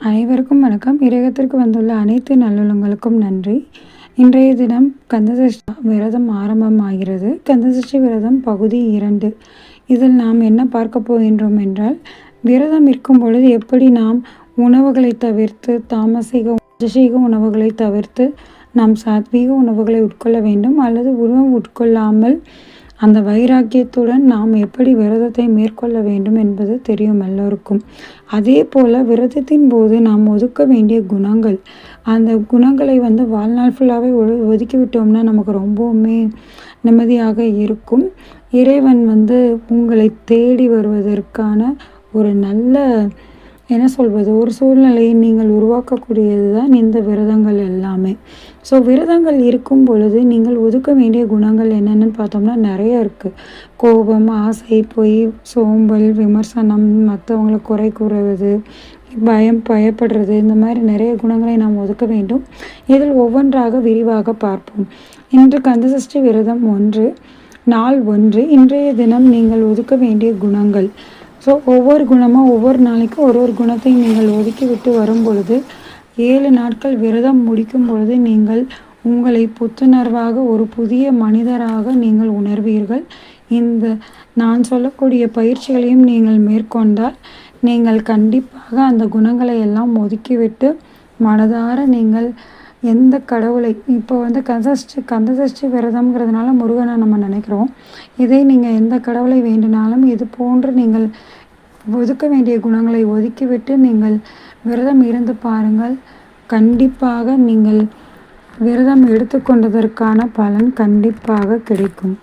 அனைவருக்கும் வணக்கம். இறையகத்திற்கு வந்துள்ள அனைத்து நல்லுள்ளங்களுக்கும் நன்றி. இன்றைய தினம் கந்தசஷ்டி விரதம் ஆரம்பமாகிறது. கந்தசஷ்டி விரதம் பகுதி இரண்டு. இதில் நாம் என்ன பார்க்க போகின்றோம் என்றால் விரதம் இருக்கும் பொழுது எப்படி நாம் உணவுகளை தவிர்த்து தாமசிக ராஜசீக உணவுகளை தவிர்த்து நாம் சாத்வீக உணவுகளை உட்கொள்ள வேண்டும் அல்லது உணவு உட்கொள்ளாமல் அந்த வைராக்கியத்துடன் நாம் எப்படி விரதத்தை மேற்கொள்ள வேண்டும் என்பது தெரியும் எல்லோருக்கும். அதே போல் விரதத்தின் போது நாம் ஒதுக்க வேண்டிய குணங்கள். அந்த குணங்களை வந்து வாழ்நாள் ஃபுல்லாகவே ஒதுக்கி விட்டோம்னா நமக்கு ரொம்பவுமே நிம்மதியாக இருக்கும். இறைவன் வந்து உங்களை தேடி வருவதற்கான ஒரு நல்ல என்ன சொல்வது? ஒரு சூழ்நிலையை நீங்கள் உருவாக்கக்கூடியது தான் இந்த விரதங்கள் எல்லாமே. ஸோ விரதங்கள் இருக்கும் பொழுது நீங்கள் ஒதுக்க வேண்டிய குணங்கள் என்னென்னு பார்த்தோம்னா நிறைய இருக்குது கோபம் ஆசை பொய் சோம்பல் விமர்சனம் மற்றவங்களை குறை கூறுவது பயம் பயப்படுறது இந்த மாதிரி நிறைய குணங்களை நாம் ஒதுக்க வேண்டும். இதில் ஒவ்வொன்றாக விரிவாக பார்ப்போம். இன்று கந்தசஷ்டி விரதம் ஒன்று நாள் ஒன்று இன்றைய தினம் நீங்கள் ஒதுக்க வேண்டிய குணங்கள். ஸோ ஒவ்வொரு குணமாக ஒவ்வொரு நாளைக்கும் ஒரு ஒரு குணத்தை நீங்கள் ஒதுக்கி விட்டு வரும் பொழுது ஏழு நாட்கள் விரதம் முடிக்கும் பொழுது நீங்கள் உங்களை புத்துணர்வாக ஒரு புதிய மனிதராக நீங்கள் உணர்வீர்கள். இந்த நான் சொல்லக்கூடிய பயிற்சிகளையும் நீங்கள் மேற்கொண்டால் நீங்கள் கண்டிப்பாக அந்த குணங்களை எல்லாம் ஒதுக்கிவிட்டு மனதார நீங்கள் எந்த கடவுளை இப்போ வந்து கந்தசஷ்டி கந்தசஷ்டி விரதம்ங்கிறதுனால முருகனை நம்ம நினைக்கிறோம். இதே நீங்கள் எந்த கடவுளை வேண்டினாலும் இது போன்று நீங்கள் ஒதுக்க வேண்டிய குணங்களை ஒதுக்கிவிட்டு நீங்கள் விரதம் இருந்து பாருங்கள். கண்டிப்பாக நீங்கள் விரதம் எடுத்துக்கொண்டதற்கான பலன் கண்டிப்பாக கிடைக்கும்.